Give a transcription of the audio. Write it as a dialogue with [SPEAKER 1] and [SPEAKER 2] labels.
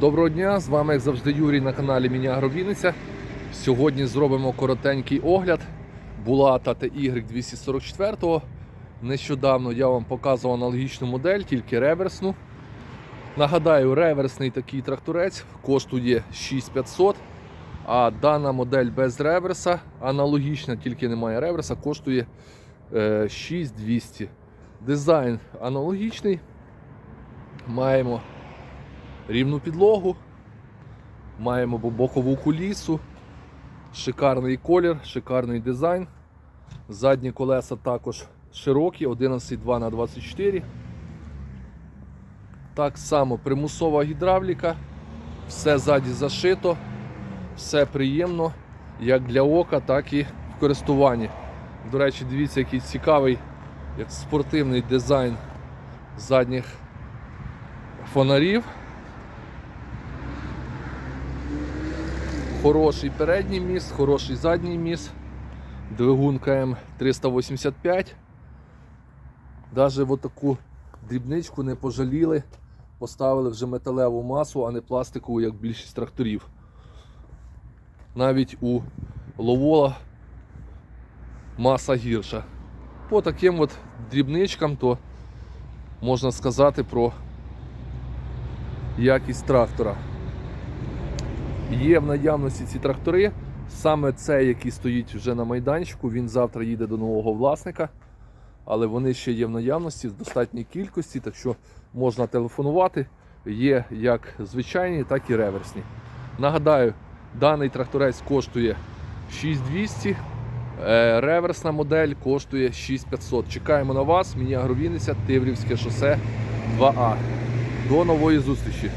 [SPEAKER 1] Доброго дня, з вами як завжди Юрій на каналі Міні Агровінниця. Сьогодні зробимо коротенький огляд Булата TY 244. Нещодавно я вам показував аналогічну модель, тільки реверсну. Нагадаю, реверсний такий тракторець коштує 6500, а дана модель без реверса, аналогічна, тільки немає реверса, коштує е, 6200. Дизайн аналогічний. Маємо рівну підлогу, маємо бокову кулісу, шикарний колір, шикарний дизайн. Задні колеса також широкі, 11,2 на 24 Так само примусова гідравліка, все ззаді зашито, все приємно, як для ока, так і в користуванні. До речі, дивіться, який цікавий, як спортивний дизайн задніх фонарів. Хороший передній міст, хороший задній міст, двигун КМ 385. Даже в таку дрібничку не пожаліли, поставили вже металеву масу, а не пластикову, як більшість тракторів. Навіть у ловола маса гірша. По таким от дрібничкам, то можна сказати про якість трактора. Є в наявності ці трактори. Саме цей, який стоїть вже на майданчику, він завтра їде до нового власника. Але вони ще є в наявності в достатній кількості, так що можна телефонувати. Є як звичайні, так і реверсні. Нагадаю, даний тракторець коштує 6200, е, реверсна модель коштує 6500. Чекаємо на вас. Міні Агровінниця, Тиврівське шосе 2А. До нової зустрічі!